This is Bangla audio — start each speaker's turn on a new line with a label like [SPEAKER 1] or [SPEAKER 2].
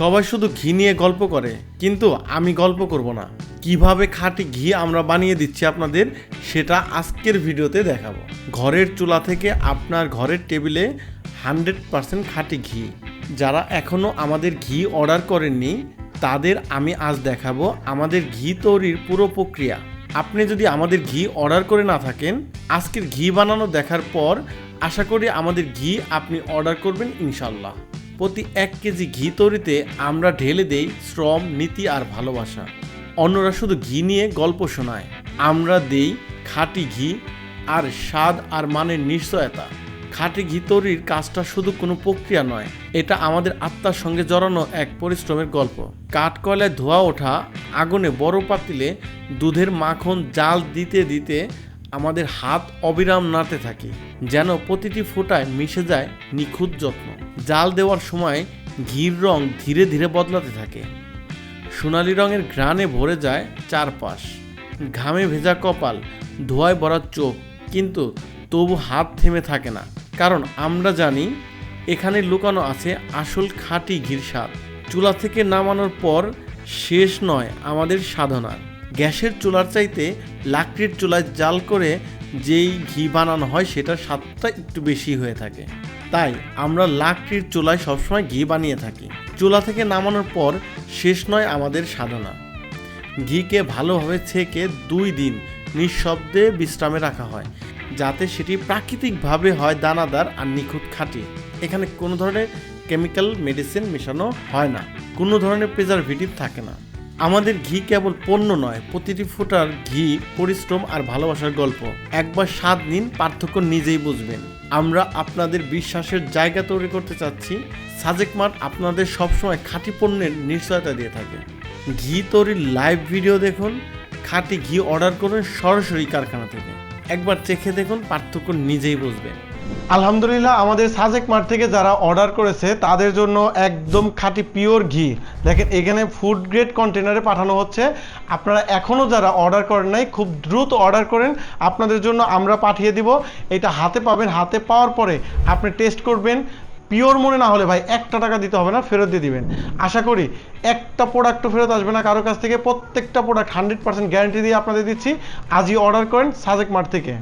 [SPEAKER 1] সবাই শুধু ঘি নিয়ে গল্প করে, কিন্তু আমি গল্প করব না। কীভাবে খাঁটি ঘি আমরা বানিয়ে দিচ্ছি আপনাদের, সেটা আজকের ভিডিওতে দেখাবো। ঘরের চুলা থেকে আপনার ঘরের টেবিলে হান্ড্রেড পারসেন্ট খাঁটি ঘি। যারা এখনও আমাদের ঘি অর্ডার করেননি, তাদের আমি আজ দেখাবো আমাদের ঘি তৈরির পুরো প্রক্রিয়া। আপনি যদি আমাদের ঘি অর্ডার করে না থাকেন, আজকের ঘি বানানো দেখার পর আশা করি আমাদের ঘি আপনি অর্ডার করবেন ইনশাল্লাহ প্রতি এক কেজি ঘি তৈরিতে আমরা ঢেলে দেই শ্রম, নীতি আর ভালোবাসা। অন্যরা শুধু ঘি নিয়ে গল্প শোনায়। আমরা দেই খাঁটি ঘি, আর স্বাদ আর মানের নিশ্চয়তা। খাঁটি ঘি তৈরির কাজটা শুধু কোনো প্রক্রিয়া নয়, এটা আমাদের আত্মার সঙ্গে জড়ানো এক পরিশ্রমের গল্প। কাঠকয়লায় ধোয়া ওঠা, আগুনে বড় পাতিলে দুধের মাখন জাল দিতে দিতে আমাদের হাত অবিরাম নাড়তে থাকে, যেন প্রতিটি ফোঁটায় মিশে যায় নিখুঁত যত্ন। জাল দেওয়ার সময় ঘির রং ধীরে ধীরে বদলাতে থাকে। সোনালি রঙের ঘ্রাণে ভরে যায় চারপাশ। ঘামে ভেজা কপাল, ধোয়ায় ভরা চোখ, কিন্তু তবু হাত থেমে থাকে না। কারণ আমরা জানি, এখানে লুকানো আছে আসল খাঁটি ঘির স্বাদ। চুলা থেকে নামানোর পর শেষ নয় আমাদের সাধনা গ্যাসের চুলার চাইতে লাকড়ির চুলায় জাল করে যেই ঘি বানানো হয়, সেটার স্বাদটা একটু বেশি হয়ে থাকে। তাই আমরা লাকড়ির চুলায় সবসময় ঘি বানিয়ে থাকি। চুলা থেকে নামানোর পর শেষ নয় আমাদের সাধনা। ঘিকে ভালোভাবে ছেঁকে দুই দিন নিঃশব্দে বিশ্রামে রাখা হয়, যাতে সেটি প্রাকৃতিকভাবে হয় দানাদার আর নিখুঁত খাঁটি। এখানে কোনো ধরনের কেমিক্যাল, মেডিসিন মেশানো হয় না। কোনো ধরনের প্রিজারভেটিভ থাকে না। আমাদের ঘি কেবল পণ্য নয়, প্রতিটি ফোঁটার ঘি, পরিশ্রম আর ভালোবাসার গল্প। একবার স্বাদ নিন, পার্থক্য নিজেই বুঝবেন। আমরা আপনাদের বিশ্বাসের জায়গা তৈরি করতে চাচ্ছি। সাজেক মার্ট আপনাদের সবসময় খাঁটি পণ্যের নিশ্চয়তা দিয়ে থাকে। ঘি তৈরির লাইভ ভিডিও দেখুন, খাঁটি ঘি অর্ডার করুন সরাসরি কারখানা থেকে। একবার চেখে দেখুন, পার্থক্য নিজেই বুঝবেন।
[SPEAKER 2] আলহামদুলিল্লাহ, আমাদের সাজেক মার্ট থেকে যারা অর্ডার করেছে, তাদের জন্য একদম খাঁটি পিওর ঘি। দেখেন, এখানে ফুড গ্রেড কন্টেনারে পাঠানো হচ্ছে। আপনারা এখনও যারা অর্ডার করেন নাই, খুব দ্রুত অর্ডার করেন। আপনাদের জন্য আমরা পাঠিয়ে দিব। এটা হাতে পাবেন। হাতে পাওয়ার পরে আপনি টেস্ট করবেন। পিওর মনে না হলে ভাই, একটা টাকা দিতে হবে না, ফেরত দিয়ে দিবেন। আশা করি একটা প্রোডাক্টও ফেরত আসবে না কারও কাছ থেকে। প্রত্যেকটা প্রোডাক্ট হান্ড্রেড পার্সেন্ট গ্যারান্টি দিয়ে আপনাদের দিচ্ছি। আজই অর্ডার করেন সাজেক মার্ট থেকে।